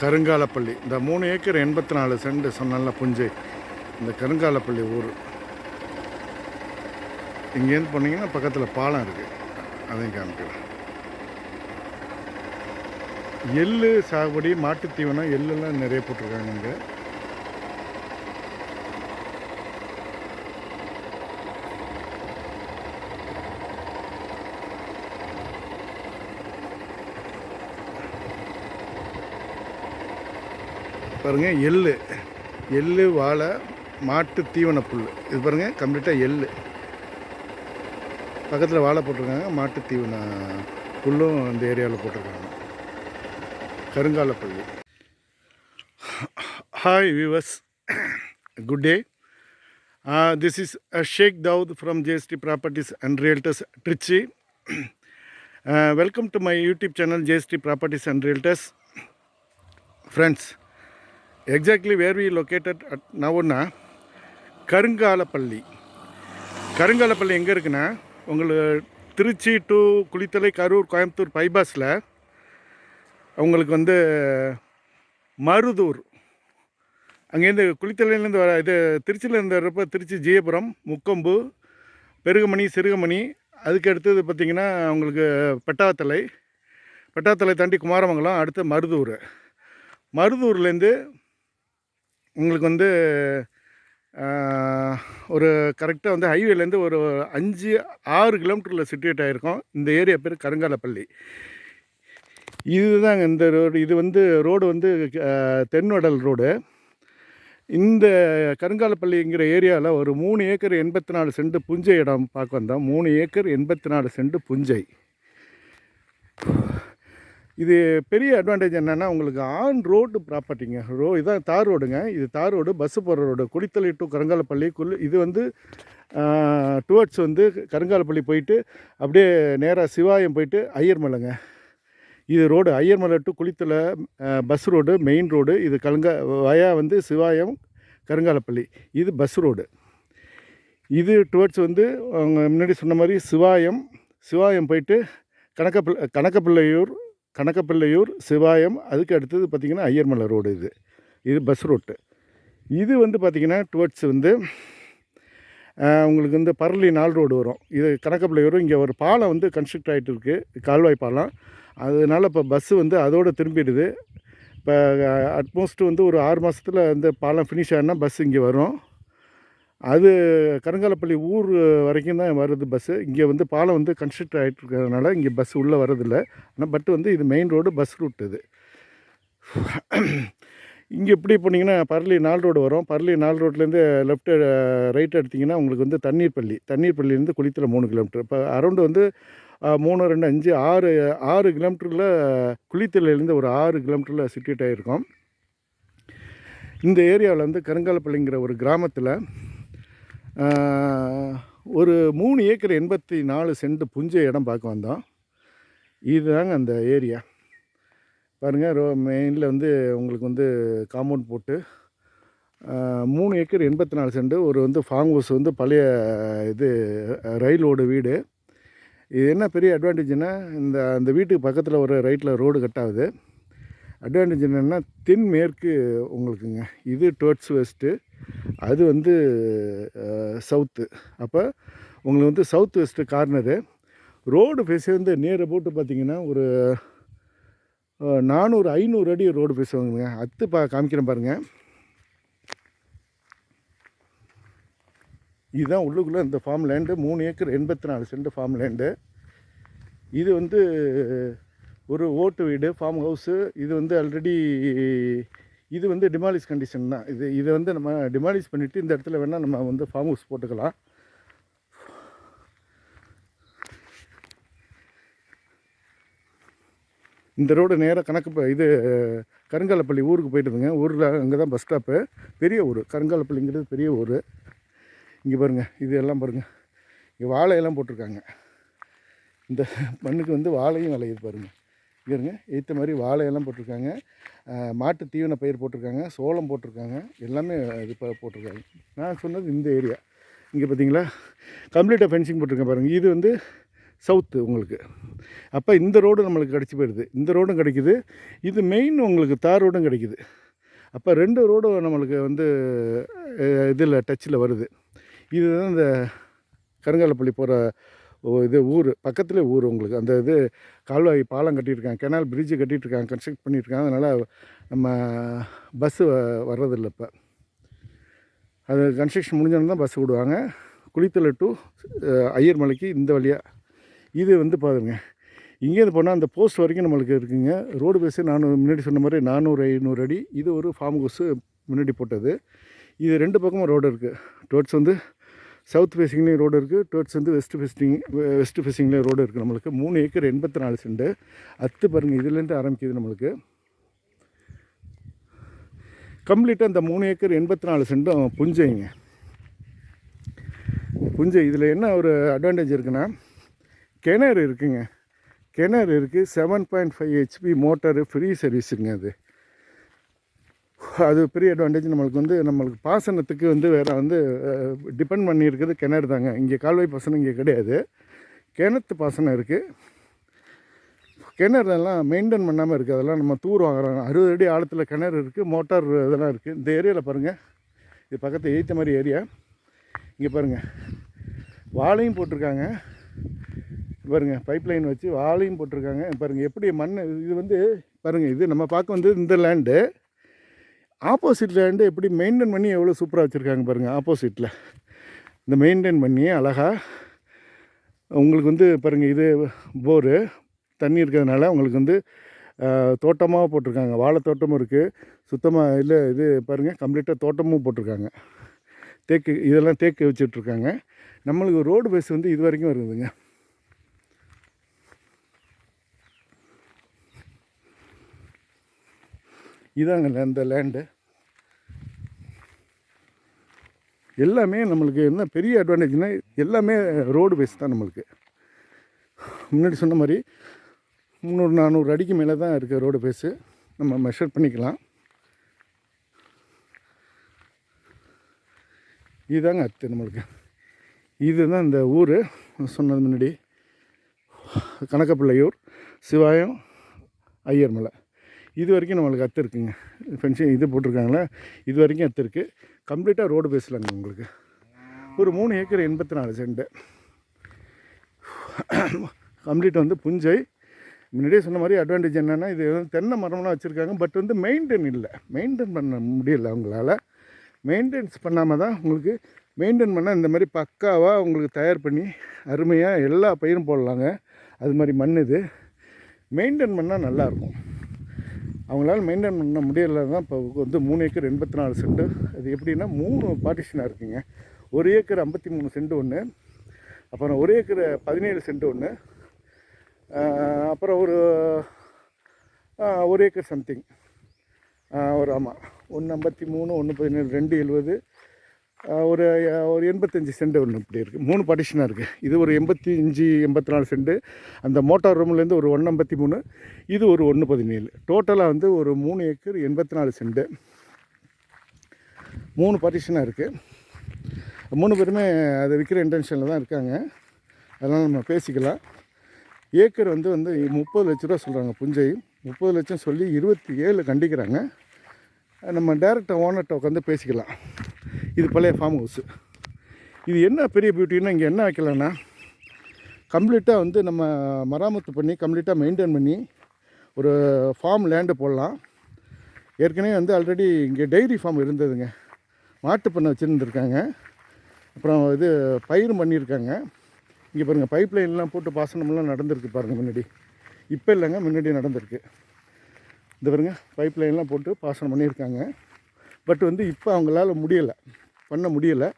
கருங்காலப்பள்ளி இந்த மூணு ஏக்கர் எண்பத்தி நாலு சென்ட் சொன்னால புஞ்சை இந்த கருங்காலப்பள்ளி ஊர். இங்கேருந்து போனீங்கன்னா பக்கத்தில் பாலம் இருக்குது அதையும் காமிக்கிறேன். எள்ளு சாகுபடி மாட்டுத் தீவனம் நிறைய போட்டிருக்காங்க இங்கே. பாருங்கள் எள் எள் வாழை மாட்டு தீவன புல் இது பாருங்க கம்ப்ளீட்டாக எள் பக்கத்தில் வாழை போட்டிருக்காங்க மாட்டு தீவன புல்லும் இந்த ஏரியாவில் போட்டிருக்காங்க. Karungalapalli hi viewers good day this is Sheikh Dawood from JST properties and realtors Trichy welcome to my YouTube channel JST properties and realtors friends exactly where we located at நவுன்னா Karungalapalli Karungalapalli எங்கே இருக்குன்னா உங்களுக்கு திருச்சி டு குளித்தலை கரூர் கோயம்புத்தூர் பைபாஸில் அவங்களுக்கு வந்து மருதூர். அங்கேருந்து குளித்தலையிலேருந்து வர இது திருச்சியிலேருந்து வர்றப்ப திருச்சி ஜெயபுரம் முக்கொம்பு பெருகமணி சிறுகமணி. அதுக்கு அடுத்தது பார்த்திங்கன்னா உங்களுக்கு பெட்டாத்தலை. பெட்டாத்தலை தாண்டி குமாரமங்கலம் அடுத்து மருதூர். மருதூர்லேருந்து உங்களுக்கு வந்து ஒரு கரெக்டாக வந்து ஹைவேலேருந்து ஒரு அஞ்சு ஆறு கிலோமீட்டரில் சிட்டுவேட் ஆகிருக்கோம் இந்த ஏரியா பேர் கருங்காலப்பள்ளி. இதுதாங்க இந்த ரோடு. இது வந்து ரோடு வந்து தென்வடல் ரோடு. இந்த கருங்காலப்பள்ளிங்கிற ஏரியாவில் ஒரு மூணு ஏக்கர் எண்பத்தி நாலு சென்ட் புஞ்சை இடம் பார்க்க வந்தோம். மூணு ஏக்கர் எண்பத்தி நாலு சென்ட் புஞ்சை. இது பெரிய அட்வான்டேஜ் என்னென்னா உங்களுக்கு ஆன் ரோடு ப்ராப்பர்ட்டிங்க ரோ இதான் தார் ரோடுங்க. இது தார் ரோடு பஸ்ஸு போகிற ரோடு. குடித்தலை டு கருங்காலப்பள்ளி குள் இது வந்து டுவர்ட்ஸ் வந்து கருங்காலப்பள்ளி போயிட்டு அப்படியே நேராக சிவாயம் போயிட்டு ஐயர்மலைங்க. இது road Ayyarmalai to Kulithalai bus road main road இது கலங்க வயா வந்து சிவாயம் கருங்காலப்பள்ளி. இது பஸ் ரோடு இது டுவர்ட்ஸ் வந்து அவங்க முன்னாடி சொன்ன மாதிரி சிவாயம் சிவாயம் போயிட்டு கணக்கப்பிள்ளை கணக்கப்பிள்ளையூர் கணக்கப்பிள்ளையூர் சிவாயம் அதுக்கு அடுத்தது பார்த்திங்கன்னா ஐயர்மலை ரோடு இது. இது பஸ் ரோட்டு இது வந்து பார்த்திங்கன்னா டுவர்ட்ஸ் வந்து உங்களுக்கு வந்து பரளி நாள் ரோடு வரும். இது கணக்கப்பிள்ளையூர் இங்கே ஒரு பாலம் வந்து கன்ஸ்ட்ரக்ட் ஆகிட்டு இருக்குது கால்வாய் பாலம். அதனால் இப்போ பஸ்ஸு வந்து அதோடு திரும்பிடுது. இப்போ அட்மோஸ்ட் வந்து ஒரு ஆறு மாதத்தில் அந்த பாலம் ஃபினிஷ் ஆனால் பஸ் இங்கே வரும். அது கருங்காலப்பள்ளி ஊர் வரைக்கும் தான் வருது பஸ்ஸு இங்கே வந்து பாலம் வந்து கன்ஸ்ட்ரக்ட் ஆகிட்டு இருக்கிறதுனால இங்கே பஸ் உள்ளே வரதில்லை ஆனால் பட் வந்து இது மெயின் ரோடு பஸ் ரூட் இது. இங்கே இப்படி போனீங்கன்னா பரளி நாள் ரோடு வரும். பரளி நாள் ரோட்லேருந்து லெஃப்ட் ரைட் எடுத்திங்கன்னா உங்களுக்கு வந்து தண்ணீர் பள்ளி தண்ணீர் பள்ளியிலேருந்து குளித்தில் மூணு கிலோமீட்டர் இப்போ அரௌண்டு வந்து மூணு ரெண்டு அஞ்சு ஆறு ஆறு கிலோமீட்டரில் குளித்தலையிலேருந்து ஒரு ஆறு கிலோமீட்டரில் சிட்டிட் ஆகிருக்கோம் இந்த ஏரியாவில் வந்து கருங்காலப்பள்ளிங்கிற ஒரு கிராமத்தில் ஒரு மூணு ஏக்கர் எண்பத்தி நாலு சென்ட் புஞ்ச இடம் பார்க்க வந்தோம். இதுதாங்க அந்த ஏரியா. பாருங்கள் ரோ மெயினில் வந்து உங்களுக்கு வந்து காம்பவுண்ட் போட்டு மூணு ஏக்கர் எண்பத்தி நாலு சென்ட். ஒரு வந்து ஃபார்ம் ஹவுஸ் வந்து பழைய இது ரயிலோட வீடு. இது என்ன பெரிய அட்வான்டேஜ்னால் இந்த அந்த வீட்டுக்கு பக்கத்தில் ஒரு ரைட்டில் ரோடு கட்டாகுது. அட்வான்டேஜ் என்னென்னா தென்மேற்கு உங்களுக்குங்க. இது டுவர்ட்ஸ் வெஸ்ட்டு அது வந்து சவுத்து அப்போ உங்களுக்கு வந்து south west corner road face வந்து நேர போட்டு பார்த்தீங்கன்னா ஒரு நானூறு ஐநூறு அடி ரோடு ஃபேஸ் வாங்குங்க அத்து பா காமிக்கிறேன் பாருங்கள் இதுதான் உள்ளுக்குள்ளே இந்த ஃபார்ம் லேண்டு மூணு ஏக்கர் எண்பத்தி நாலு சென்ட் ஃபார்ம் லேண்டு இது வந்து ஒரு ஓட்டு வீடு ஃபார்ம் ஹவுஸு இது வந்து ஆல்ரெடி இது வந்து டிமாலிஷ் கண்டிஷன் தான். இது இதை வந்து நம்ம டிமாலிஷ் பண்ணிவிட்டு இந்த இடத்துல வேணால் நம்ம வந்து ஃபார்ம் ஹவுஸ் போட்டுக்கலாம். இந்த ரோடு நேராக கணக்கு இது கருங்காலப்பள்ளி ஊருக்கு போயிட்டுதுங்க ஊரில் அங்கே தான் பஸ் ஸ்டாப்பு பெரிய ஊர். கருங்காலப்பள்ளிங்கிறது பெரிய ஊர். இங்கே பாருங்கள் இது எல்லாம் பாருங்கள் இங்கே வாழையெல்லாம் போட்டிருக்காங்க. இந்த மண்ணுக்கு வந்து வாழையும் விளையுது பாருங்கள் இங்கே இருங்க ஏற்ற மாதிரி வாழையெல்லாம் போட்டிருக்காங்க. மாட்டு தீவன பயிர் போட்டிருக்காங்க சோளம் போட்டிருக்காங்க எல்லாமே இது போட்டிருக்காங்க. நான் சொன்னது இந்த ஏரியா. இங்கே பார்த்தீங்களா கம்ப்ளீட்டாக ஃபென்சிங் போட்டிருக்கேன் பாருங்கள் இது வந்து சவுத்து உங்களுக்கு. அப்போ இந்த ரோடு நம்மளுக்கு கிடச்சி போயிடுது இந்த ரோடும் கிடைக்குது. இது மெயின் உங்களுக்கு தார் ரோடும் கிடைக்குது. அப்போ ரெண்டு ரோடும் நம்மளுக்கு வந்து இதில் டச்சில் வருது. இதுதான் இந்த கருங்காலப்பள்ளி போகிற இது ஊர். பக்கத்துலேயே ஊர் உங்களுக்கு. அந்த இது கால்வாய் பாலம் கட்டியிருக்காங்க. கெனால் பிரிட்ஜு கட்டிகிட்ருக்காங்க கன்ஸ்ட்ரக்ட் பண்ணியிருக்காங்க. அதனால் நம்ம பஸ்ஸு வர்றதில்லை இப்போ. அது கன்ஸ்ட்ரக்ஷன் முடிஞ்சோன்னு தான் பஸ் விடுவாங்க. குளித்தலை டு ஐயர்மலைக்கு இந்த வழியாக இது வந்து பாருங்க. இங்கேருந்து போனால் அந்த போஸ்ட் வரைக்கும் நம்மளுக்கு இருக்குங்க. ரோடு பேஸு நானூறு முன்னாடி சொன்ன மாதிரி நானூறு ஐநூறு அடி. இது ஒரு ஃபார்ம் ஹவுஸு முன்னாடி போட்டது. இது ரெண்டு பக்கமும் ரோடு இருக்குது டோட்ஸ் வந்து சவுத் ஃபேஸிங்லேயும் ரோடு இருக்குது டுவர்ட்ஸ் வந்து வெஸ்ட் ஃபேஸிங் வெஸ்ட் ஃபேஸிங்லேயும் ரோடு இருக்குது நம்மளுக்கு. மூணு ஏக்கர் எண்பத்தி நாலு செண்டு அத்து பாருங்கள் இதுலேருந்து ஆரம்பிக்குது நம்மளுக்கு. கம்ப்ளீட்டாக இந்த மூணு ஏக்கர் எண்பத்தி நாலு செண்டும் புஞ்சைங்க. புஞ்சை இதில் என்ன ஒரு அட்வான்டேஜ் இருக்குன்னா கிணறு இருக்குங்க. கிணறு இருக்குது seven point five HP motor free சர்வீஸுங்க அது. அது பெரிய அட்வான்டேஜ் நம்மளுக்கு வந்து நம்மளுக்கு பாசனத்துக்கு வந்து வேறு வந்து டிபெண்ட் பண்ணியிருக்கிறது கிணறு தாங்க. இங்கே கால்வாய் பாசனம் இங்கே கிடையாது. கிணத்து பாசனம் இருக்குது கிணறு எல்லாம் மெயின்டைன் பண்ணாமல் இருக்குது அதெல்லாம் நம்ம தூர் வாங்குறாங்க அறுபது அடி ஆழத்தில் கிணறு இருக்குது மோட்டார் இதெல்லாம் இருக்குது இந்த ஏரியாவில் பாருங்கள் இது பக்கத்து எய்த்த மாதிரி ஏரியா இங்கே பாருங்கள் வாழையும் போட்டிருக்காங்க. பாருங்க பைப் லைன் வச்சு வாழையும் போட்டிருக்காங்க. பாருங்கள் எப்படி மண் இது வந்து பாருங்கள் இது நம்ம பார்க்க வந்து இந்த லேண்டு ஆப்போசிட்டில் வந்து எப்படி மெயின்டைன் பண்ணி எவ்வளோ சூப்பராக வச்சுருக்காங்க பாருங்கள் ஆப்போசிட்டில் இந்த மெயின்டைன் பண்ணி அழகாக உங்களுக்கு வந்து பாருங்கள் இது போரு தண்ணி இருக்கிறதுனால உங்களுக்கு வந்து தோட்டமாக போட்டிருக்காங்க. வாழை தோட்டமும் இருக்குது சுத்தமாக இல்லை இது பாருங்கள் கம்ப்ளீட்டாக தோட்டமும் போட்டிருக்காங்க. தேக்கு இதெல்லாம் தேக்கு வச்சிட்ருக்காங்க நம்மளுக்கு ரோடு பேஸ் வந்து இது வரைக்கும் இருக்குதுங்க இதாங்க இந்த லேண்டு எல்லாமே நம்மளுக்கு என்ன பெரிய அட்வான்டேஜ்னால் எல்லாமே ரோடு பேஸ் தான் நம்மளுக்கு. முன்னாடி சொன்ன மாதிரி முந்நூறு நானூறு அடிக்கு மேலே தான் இருக்குது ரோடு பேஸு நம்ம மெஷர் பண்ணிக்கலாம். இதுதாங்க அத்து நம்மளுக்கு. இதுதான் இந்த ஊர். சொன்னது முன்னாடி. கணக்கப்பிள்ளையூர் சிவாயம் ஐயர்மலை. இது வரைக்கும் நம்மளுக்கு அத்து இருக்குங்க. ஃபென்சிங் இது போட்டிருக்காங்களே இது வரைக்கும் அத்து இருக்குது கம்ப்ளீட்டாக ரோடு பேசலாங்க உங்களுக்கு. ஒரு மூணு ஏக்கர் எண்பத்தி நாலு சென்ட்டு கம்ப்ளீட் வந்து புஞ்சை. முன்னாடியே சொன்ன மாதிரி அட்வான்டேஜ் என்னென்னா இது வந்து தென்னை மரம்லாம் வச்சுருக்காங்க. பட் வந்து மெயின்டைன் இல்லை. மெயின்டைன் பண்ண முடியல அவங்களால. மெயின்டைன்ஸ் பண்ணாமல் தான் உங்களுக்கு மெயின்டைன் பண்ணால் இந்த மாதிரி பக்காவாக உங்களுக்கு தயார் பண்ணி அருமையாக எல்லா பயிரும் போடலாங்க. அது மாதிரி மண் இது. மெயின்டைன் பண்ணால் நல்லாயிருக்கும் அவங்களால மெயின்டைன் பண்ண முடியல தான் இப்போ வந்து மூணு ஏக்கர் எண்பத்தி நாலு சென்ட்டு அது எப்படின்னா மூணு பார்ட்டிஷனாக இருக்குங்க. ஒரு ஏக்கர் ஐம்பத்தி மூணு சென்ட் ஒன்று அப்புறம் ஒரு ஏக்கர் பதினேழு சென்ட் ஒன்று அப்புறம் ஒரு ஒரு ஏக்கர் சம்திங் ஒரு ஆமாம் ஒன்று ஐம்பத்தி மூணு ஒன்று பதினேழு ரெண்டு எழுபது ஒரு ஒரு எண்பத்தஞ்சு சென்ட் ஒன்று இப்படி இருக்குது மூணு பார்ட்டிஷனாக இருக்குது இது ஒரு எண்பத்தி அஞ்சு எண்பத்தி நாலு செண்டு. அந்த மோட்டார் ரூம்லேருந்து ஒரு ஒன்று ஐம்பத்தி மூணு. இது ஒரு ஒன்று பதினேழு. டோட்டலாக வந்து ஒரு மூணு ஏக்கர் எண்பத்தி நாலு செண்டு. மூணு பார்ட்டிஷனாக இருக்குது மூணு பேருமே அதை விற்கிற இன்டென்ஷனில் தான் இருக்காங்க. அதெல்லாம் நம்ம பேசிக்கலாம். ஏக்கர் வந்து வந்து முப்பது லட்ச ரூபா சொல்கிறாங்க புஞ்சை. முப்பது லட்சம் சொல்லி இருபத்தி ஏழு கண்டிக்கிறாங்க. நம்ம டேரெக்டாக ஓனர்கிட்ட உட்காந்து பேசிக்கலாம். இது பழைய ஃபார்ம் ஹவுஸு இது என்ன பெரிய பியூட்டின்னா இங்கே என்ன வைக்கலன்னா கம்ப்ளீட்டாக வந்து நம்ம மராமத்து பண்ணி கம்ப்ளீட்டாக மெயின்டைன் பண்ணி ஒரு ஃபார்ம் லேண்டு போடலாம். ஏற்கனவே வந்து ஆல்ரெடி இங்கே டைரி ஃபார்ம் இருந்ததுங்க. மாட்டு பண்ணை வச்சுருந்துருக்காங்க. அப்புறம் இது பயிரும் பண்ணியிருக்காங்க. இங்கே பாருங்கள் பைப் லைன்லாம் போட்டு பாசனம்லாம் நடந்திருக்கு பாருங்கள் முன்னாடி. இப்போ இல்லைங்க முன்னாடி நடந்திருக்கு. இந்த பாருங்க பைப் லைன்லாம் போட்டு பாசனம் பண்ணியிருக்காங்க. பட் வந்து இப்போ அவங்களால முடியலை பண்ண முடியலை.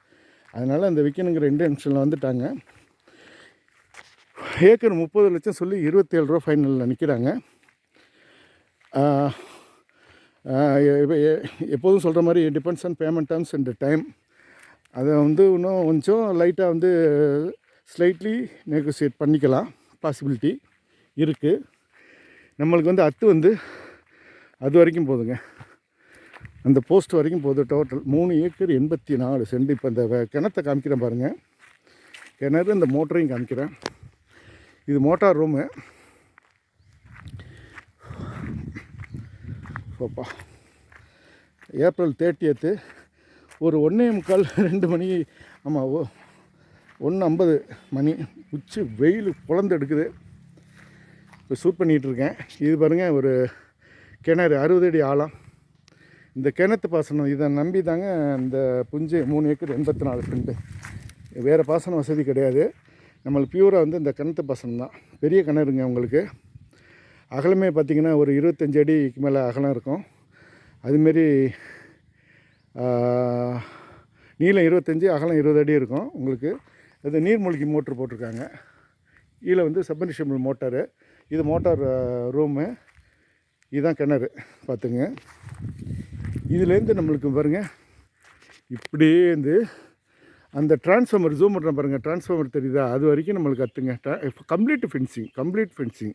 அதனால் அந்த விற்கணுங்கிற இன்டென்ஷனில் வந்துட்டாங்க. ஏக்கர் முப்பது லட்சம் சொல்லி இருபத்தேழு ரூபா ஃபைனலில் நிற்கிறாங்க எப்போதும் சொல்கிற மாதிரி depends on payment terms and time அதை வந்து இன்னும் கொஞ்சம் லைட்டாக வந்து ஸ்லைட்லி நெகோசியேட் பண்ணிக்கலாம். பாசிபிலிட்டி இருக்குது நம்மளுக்கு வந்து அத்து வந்து அது வரைக்கும் போதுங்க. அந்த போஸ்ட் வரைக்கும் போகுது டோட்டல் மூணு ஏக்கர் எண்பத்தி நாலு சென்ட். இப்போ இந்த கிணத்தை காமிக்கிறேன் பாருங்கள் கிணறு இந்த மோட்டரையும் காமிக்கிறேன். இது மோட்டார் ரூமு ஓப்பா ஏப்ரல் தேர்ட்டியத்து ஒரு ஒன்றே முக்கால் ரெண்டு மணி ஆமாம் ஓ ஒன்று ஐம்பது மணி. உச்சி வெயில் குழந்த எடுக்குது. இப்போ ஷூட் பண்ணிகிட்ருக்கேன் இது பாருங்கள் ஒரு கிணறு அறுபது அடி ஆழம். இந்த கிணத்து பாசனம் இதை நம்பி தாங்க இந்த புஞ்சை மூணு ஏக்கர் எண்பத்தி நாலு சென்ட்டு வேறு பாசன வசதி கிடையாது. நம்மளுக்கு பியூராக வந்து இந்த கிணத்து பாசனம் தான். பெரிய கிணறுங்க உங்களுக்கு. அகலமே பார்த்திங்கன்னா ஒரு இருபத்தஞ்சு அடிக்கு மேலே அகலம் இருக்கும். அதுமாரி நீளம் இருபத்தஞ்சி அகலம் இருபது அடி இருக்கும் உங்களுக்கு. இது நீர்மூழ்கி மோட்ரு போட்டிருக்காங்க. கீழே வந்து சப்மர்ஷிபிள் மோட்டாரு. இது மோட்டார் ரூமு. இதுதான் கிணறு பார்த்துங்க. இதுலேருந்து நம்மளுக்கு பாருங்கள் இப்படியே இருந்து அந்த டிரான்ஸ்ஃபார்மர் ஜூம் பண்ணுற பாருங்கள் டிரான்ஸ்ஃபார்மர் தெரியுதா? அது வரைக்கும் நம்மளுக்கு கற்றுங்க complete fencing complete fencing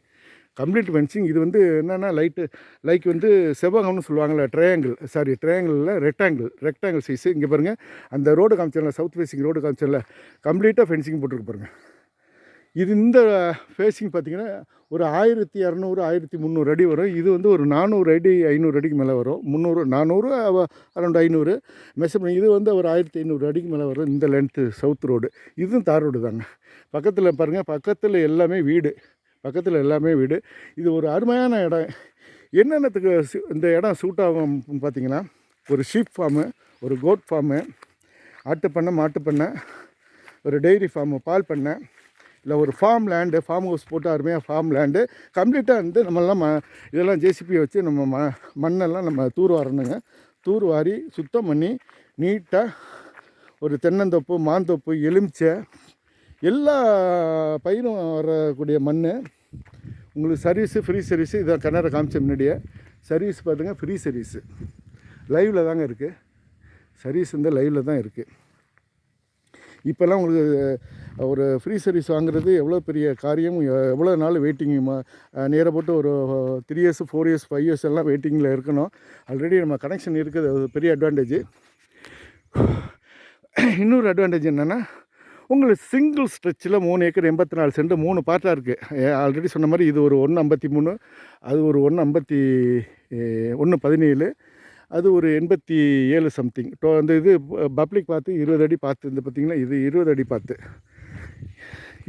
complete fencing இது வந்து என்னென்னா லைட்டு லைக் வந்து செவ்வகம்னு சொல்லுவாங்கள்ல ட்ரையாங்கிள் சாரி ட்ரையாங்கிளில் ரெக்டாங்கிள் ரெக்டாங்கிள் சைஸு இங்கே பாருங்கள் அந்த ரோடு காமிச்சல சவுத் ஃபேசிங் ரோடு காமிச்சல கம்ப்ளீட்டாக ஃபென்சிங் போட்டிருக்கு பாருங்கள் இது இந்த ஃபேஸிங் பார்த்திங்கன்னா ஒரு ஆயிரத்தி இரநூறு ஆயிரத்தி முந்நூறு அடி வரும். இது வந்து ஒரு நானூறு அடி ஐநூறு அடிக்கு மேலே வரும். முந்நூறு நானூறு அரௌண்ட் ஐநூறு. மெஷர் இது வந்து ஒரு ஆயிரத்தி ஐநூறு அடிக்கு மேலே வரும் இந்த லென்த்து சவுத் ரோடு இதுவும் தார் ரோடு தாங்க. பக்கத்தில் பாருங்கள் பக்கத்தில் எல்லாமே வீடு. பக்கத்தில் எல்லாமே வீடு. இது ஒரு அருமையான இடம். என்னென்னத்துக்கு இந்த இடம் சூட் ஆகும் பார்த்தீங்கன்னா ஒரு ஷீப் ஃபார்மு ஒரு கோட் ஃபார்மு ஆட்டுப்பண்ணை மாட்டுப்பண்ணை ஒரு டெய்ரி ஃபார்மு பால் பண்ணை இல்லை ஒரு ஃபார்ம் லேண்டு ஃபார்ம் ஹவுஸ் போட்டு அருமையாக ஃபார்ம் லேண்டு கம்ப்ளீட்டாக வந்து நம்மளாம் ம இதெல்லாம் ஜேசிபியை வச்சு நம்ம ம மண்ணெல்லாம் நம்ம தூர் வாரணுங்க. தூர் வாரி சுத்தம் பண்ணி நீட்டாக ஒரு தென்னந்தோப்பு மாந்தோப்பு எலுமிச்சை எல்லா பயிரும் வரக்கூடிய மண் உங்களுக்கு சர்வீஸு ஃப்ரீ சர்வீஸு இதை கிணறு காமிச்ச முன்னாடியே. சர்வீஸ் பார்த்துங்க ஃப்ரீ சர்வீஸு லைவில் தாங்க இருக்குது சர்வீஸ் வந்து லைவில் தான் இருக்குது இப்போல்லாம் உங்களுக்கு ஒரு ஃப்ரீ சர்வீஸ் வாங்குறது எவ்வளோ பெரிய காரியம்? எவ்வளோ நாள் வெயிட்டிங் நேராக போட்டு ஒரு three years four years five years எல்லாம் வெயிட்டிங்கில் இருக்கணும். ஆல்ரெடி நம்ம கனெக்ஷன் இருக்குது. அது பெரிய அட்வான்டேஜ் இன்னொரு அட்வான்டேஜ் என்னென்னா உங்களுக்கு சிங்கிள் ஸ்ட்ரெச்சில் மூணு ஏக்கர் எண்பத்தி நாலு சென்ட் மூணு பார்ட்டாக இருக்குது ஆல்ரெடி சொன்ன மாதிரி இது ஒரு ஒன்று ஐம்பத்தி மூணு அது ஒரு ஒன்று ஐம்பத்தி ஒன்று பதினேழு அது ஒரு எண்பத்தி ஏழு சம்திங் டோ அந்த இது பப்ளிக் பார்த்து இருபது அடி பார்த்து இந்த பார்த்திங்கன்னா இது இருபது அடி பார்த்து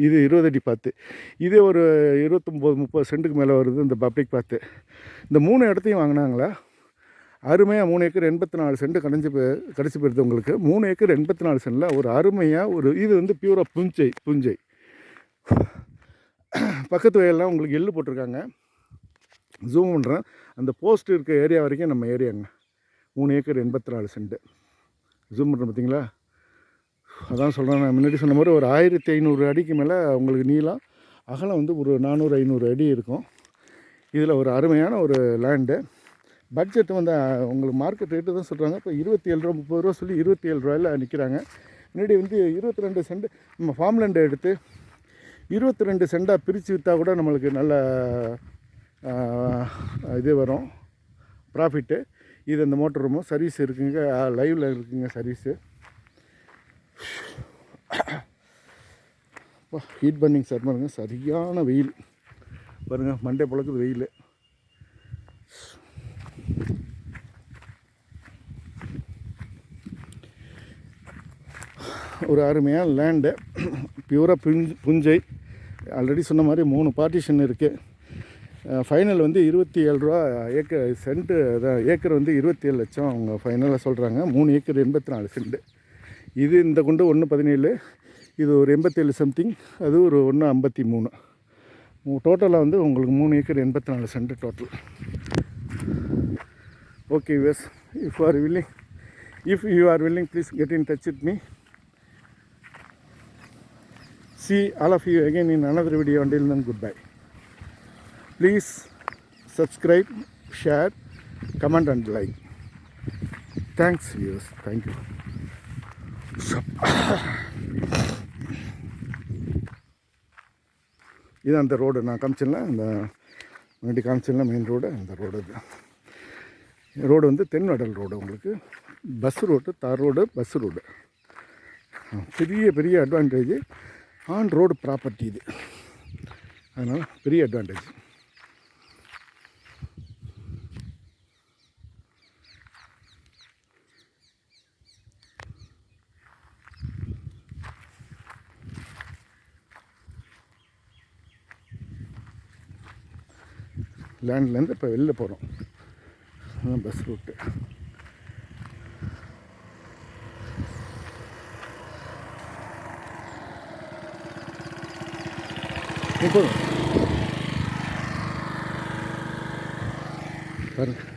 இது இருபது அடி பார்த்து இதே ஒரு இருபத்தொம்போது முப்பது சென்ட்டுக்கு மேலே வருது இந்த பப்ளிக் பார்த்து. இந்த மூணு இடத்தையும் வாங்கினாங்களா? அருமையாக மூணு ஏக்கர் எண்பத்தி நாலு சென்ட் கடைஞ்சி கடைசி போயிருது உங்களுக்கு. மூணு ஏக்கர் எண்பத்தி நாலு சென்டில் ஒரு அருமையாக ஒரு இது வந்து பியூராக புஞ்சை புஞ்சை. பக்கத்து வயலெலாம் உங்களுக்கு எள்ளு போட்டிருக்காங்க. ஜூம் பண்ணுறேன் அந்த போஸ்ட் இருக்க ஏரியா வரைக்கும் நம்ம ஏரியாங்க. மூணு ஏக்கர் எண்பத்தி நாலு சென்ட். ஜூம் பண்ணுறேன் பார்த்தீங்களா அதான் சொல்கிறேன் நான். முன்னாடி சொன்ன மாதிரி ஒரு ஆயிரத்தி ஐநூறு அடிக்கு மேலே உங்களுக்கு நீளம். அகலம் வந்து ஒரு நானூறு ஐநூறு அடி இருக்கும். இதில் ஒரு அருமையான ஒரு லேண்டு பட்ஜெட் வந்து உங்களுக்கு மார்க்கெட் ரேட்டு தான் சொல்கிறாங்க இப்போ இருபத்தி ஏழு ரூபா முப்பது ரூபா சொல்லி இருபத்தி ஏழு ரூபாயில் நிற்கிறாங்க முன்னாடி வந்து இருபத்தி ரெண்டு சென்ட் நம்ம ஃபார்ம் லேண்டை எடுத்து இருபத்தி ரெண்டு சென்டாக பிரித்து விற்றா கூட நம்மளுக்கு நல்ல இது வரும். ப்ராஃபிட்டு இது இந்த மோட்டர் ரூமும் சர்வீஸ் இருக்குங்க. லைவில் இருக்குங்க சர்வீஸு ஹீட் பண்ணிங் சார் பாருங்கள் சரியான வெயில். பாருங்கள் மண்டே புழக்குது வெயில். ஒரு அருமையான லேண்டு பியூராக புஞ்சை. ஆல்ரெடி சொன்ன மாதிரி மூணு பார்ட்டிஷன் இருக்குது ஃபைனல் வந்து இருபத்தி ஏழு ரூபா ஏக்கர் சென்ட்டு அதான் ஏக்கர் வந்து இருபத்தி ஏழு லட்சம் அவங்க ஃபைனலாக சொல்கிறாங்க மூணு ஏக்கர் எண்பத்தி நாலு சென்ட்டு இது இந்த குண்டு ஒன்று பதினேழு இது ஒரு எண்பத்தேழு சம்திங் அது ஒரு ஒன்று ஐம்பத்தி மூணு. டோட்டலாக வந்து உங்களுக்கு மூணு ஏக்கர் எண்பத்தி நாலு cent total okay us if are willing if you are willing please get in touch it me see all of you again in another video. Until then goodbye. Please subscribe share comment and like thanks viewers. Thank you இது அந்த road நான் காமிச்சிடல அந்த முன்னாடி காமிச்சிடல main road அந்த road இது road வந்து தென்வடல் ரோடு உங்களுக்கு. Bus road tar road bus road பெரிய பெரிய அட்வான்டேஜ் ஆன் ரோடு ப்ராப்பர்ட்டி இது. அதனால் பெரிய அட்வான்டேஜ் லேண்ட்லேருந்து இப்போ வெளில போகிறோம். அதுதான் பஸ் ரூட்டு இப்போ பாருங்கள்